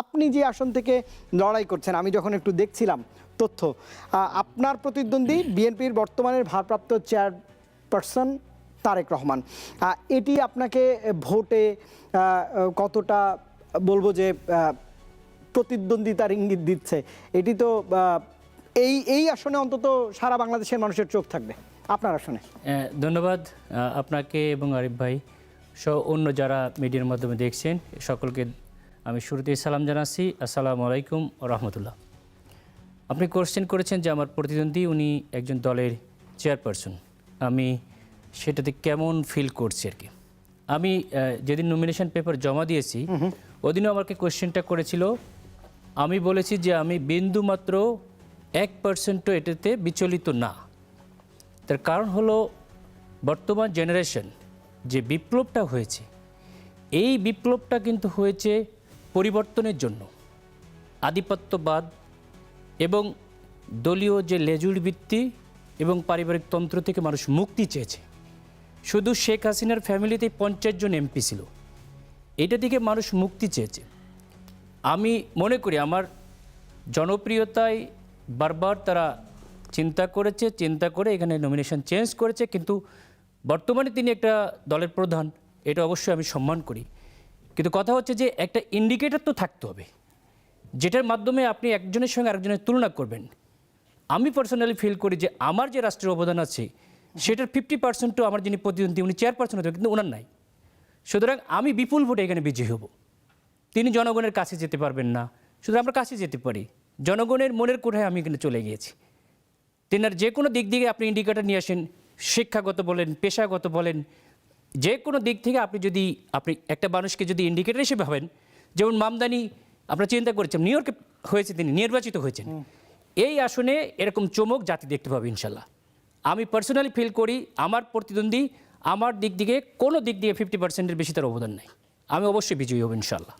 আপনি যে আসন থেকে লড়াই করছেন, আমি যখন একটু দেখছিলাম তথ্য আপনার প্রতিদ্বন্দ্বী বিএনপির বর্তমানের ভারপ্রাপ্ত চেয়ারপারসন তারেক রহমান। এটি আপনাকে ভোটে কতটা বলব যে প্রতিদ্বন্দ্বিতার ইঙ্গিত দিচ্ছে, এটি তো এই এই আসনে অন্তত সারা বাংলাদেশের মানুষের চোখ থাকবে, আপনার আসনে। ধন্যবাদ আপনাকে এবং আরিফ ভাই, সহ অন্য যারা মিডিয়ার মাধ্যমে দেখছেন, সকলকে আমি শুরুতেই সালাম জানাচ্ছি। আসসালামু আলাইকুম রহমতুল্লাহ। আপনি কোশ্চেন করেছেন যে আমার প্রতিদ্বন্দ্বী উনি একজন দলের চেয়ারপারসন আমি সেটাতে কেমন ফিল করছি আর কি? আমি যেদিন নমিনেশন পেপার জমা দিয়েছি ওদিনও আমাকে কোশ্চেনটা করেছিল। আমি বলেছি যে আমি বিন্দুমাত্র এক পার্সেন্টও এটাতে বিচলিত না। তার কারণ হলো বর্তমান জেনারেশন যে বিপ্লবটা হয়েছে এই বিপ্লবটা কিন্তু হয়েছে পরিবর্তনের জন্য। আধিপত্যবাদ এবং দলীয় যে লেজুর বৃত্তি এবং পারিবারিক তন্ত্র থেকে মানুষ মুক্তি চেয়েছে। শুধু শেখ হাসিনার ফ্যামিলিতেই পঞ্চাশ জন এমপি ছিল। এটা থেকে মানুষ মুক্তি চেয়েছে। আমি মনে করি আমার জনপ্রিয়তায় বারবার তারা চিন্তা করেছে, চিন্তা করে এখানে নমিনেশন চেঞ্জ করেছে, কিন্তু বর্তমানে তিনি একটা দলের প্রধান, এটা অবশ্যই আমি সম্মান করি। কিন্তু কথা হচ্ছে যে একটা ইন্ডিকেটর তো থাকতে হবে, যেটার মাধ্যমে আপনি একজনের সঙ্গে আরেকজনের তুলনা করবেন। আমি পার্সোনালি ফিল করি যে আমার যে রাষ্ট্রের অবদান আছে, সেটার ফিফটি পার্সেন্টও আমার যিনি প্রতিদ্বন্দ্বী, উনি চেয়ারপারসন হতে কিন্তু ওনার নাই। সুতরাং আমি বিপুল ভোটে এখানে বিজয়ী হব। তিনি জনগণের কাছে যেতে পারবেন না শুধু আমরা কাছে যেতে পারি। জনগণের মনের কোঠায় আমি এখানে চলে গিয়েছি। তেনার যে কোনো দিক থেকে আপনি ইন্ডিকেটর নিয়ে আসেন, শিক্ষাগত বলেন, পেশাগত বলেন যে কোনো দিক থেকে আপনি যদি আপনি একটা মানুষকে যদি ইন্ডিকেটর হিসেবে ভাবেন যেমন মামদানি আমরা চিন্তা করেছেন নিউ ইয়র্কে হয়েছে তিনি নির্বাচিত হয়েছেন। এই আসনে এরকম চমক জাতি দেখতে পাবে ইনশাল্লাহ। আমি পার্সোনালি ফিল করি আমার প্রতিদ্বন্দ্বী আমার দিক থেকে কোনো দিক দিয়ে ফিফটি পার্সেন্টের বেশি তার অবদান নাই। আমি অবশ্যই বিজয়ী হব ইনশাল্লাহ।